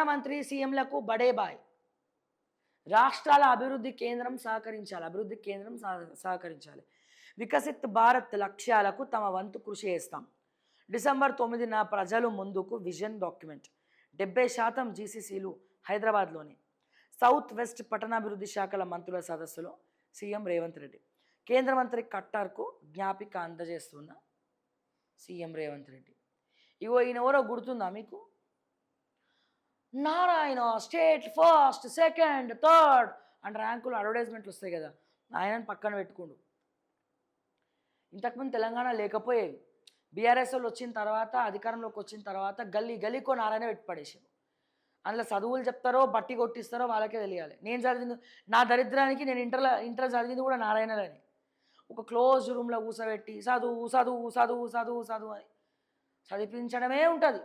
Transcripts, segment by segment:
ప్రధానమంత్రి సీఎంలకు బడే బాయ్. రాష్ట్రాల అభివృద్ధి కేంద్రం సహకరించాలి అభివృద్ధి కేంద్రం సహ- సహకరించాలి. వికసిత్ భారత్ లక్ష్యాలకు తమ వంతు కృషి చేస్తాం. డిసెంబర్ తొమ్మిదిన ప్రజలు ముందుకు విజన్ డాక్యుమెంట్. డెబ్బై శాతం జీసీసీలు హైదరాబాద్లోని సౌత్ వెస్ట్ పట్టణాభివృద్ధి శాఖల మంత్రుల సదస్సులో సీఎం రేవంత్ రెడ్డి. కేంద్ర మంత్రి కట్టార్కు జ్ఞాపిక అందజేస్తున్న సీఎం రేవంత్ రెడ్డి. ఇగో ఈయన ఎవరో గుర్తుందా మీకు? Narayana state first second third and ర్యాంకులు అడ్వర్టైజ్మెంట్లు వస్తాయి కదా. ఆయనని పక్కన పెట్టుకుండు. ఇంతకుముందు తెలంగాణ లేకపోయేవి. బీఆర్ఎస్ వాళ్ళు వచ్చిన తర్వాత అధికారంలోకి వచ్చిన తర్వాత గల్లీ గల్లీకో నారాయణ పెట్టి పడేసారు అందులో చదువులు చెప్తారో బట్టి కొట్టిస్తారో వాళ్ళకే తెలియాలి. నేను చదివింది నా దరిద్రానికి నేను ఇంటర్లో ఇంటర్ చదివింది కూడా నారాయణలని. ఒక క్లోజ్ రూమ్లో కూసబెట్టి చదువు చదువు చదువు చదువు చదువు అని చదివించడమే ఉంటుంది.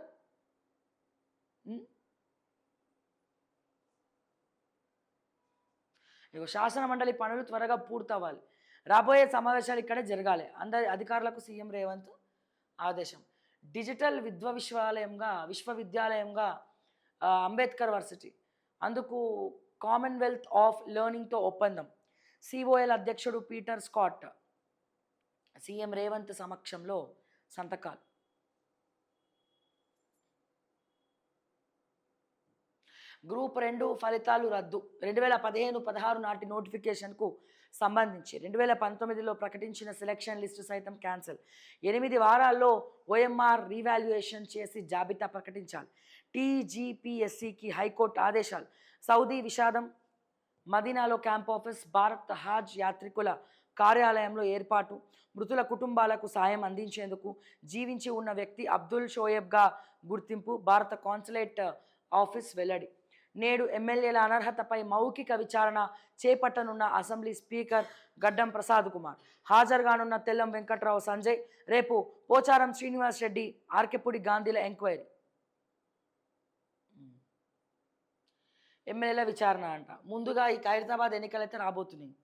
మీకు శాసన మండలి పనులు త్వరగా పూర్తవ్వాలి. రాబోయే సమావేశాలు ఇక్కడే జరగాలి. అందరి అధికారులకు సీఎం రేవంత్ ఆదేశం. డిజిటల్ విద్వ విశ్వవిద్యాలయంగా విశ్వవిద్యాలయంగా అంబేద్కర్ వర్సిటీ అందుకు కామన్వెల్త్ ఆఫ్ లెర్నింగ్తో ఒప్పందం. సిఓఎల్ అధ్యక్షుడు పీటర్ స్కాట్ సీఎం రేవంత్ సమక్షంలో సంతకాలు. గ్రూప్ రెండు ఫలితాలు రద్దు. రెండు వేల పదిహేను పదహారు నాటి నోటిఫికేషన్కు సంబంధించి రెండు వేల పంతొమ్మిదిలో ప్రకటించిన సెలక్షన్ లిస్టు సైతం క్యాన్సిల్. ఎనిమిది వారాల్లో ఓఎంఆర్ రీవాల్యుయేషన్ చేసి జాబితా ప్రకటించాలి. టీజీపీఎస్సికి హైకోర్టు ఆదేశాలు. సౌదీ విషాదం మదీనాలో క్యాంప్ ఆఫీస్ భారత్ హాజ్ యాత్రికుల కార్యాలయంలో ఏర్పాటు. మృతుల కుటుంబాలకు సాయం అందించేందుకు జీవించి ఉన్న వ్యక్తి అబ్దుల్ షోయబ్గా గుర్తింపు. భారత కాన్సులేట్ ఆఫీస్ వెల్లడి. నేడు ఎమ్మెల్యేల అనర్హతపై మౌఖిక విచారణ చేపట్టనున్న అసెంబ్లీ స్పీకర్ గడ్డం ప్రసాద్ కుమార్. హాజరుగానున్న తెల్లం వెంకట్రావు సంజయ్ రేపు పోచారం శ్రీనివాస్ రెడ్డి ఆర్కెపూడి గాంధీల ఎంక్వైరీ. ఎమ్మెల్యేల విచారణ అంట. ముందుగా ఈ ఖైరతాబాద్ ఎన్నికలైతే రాబోతున్నాయి.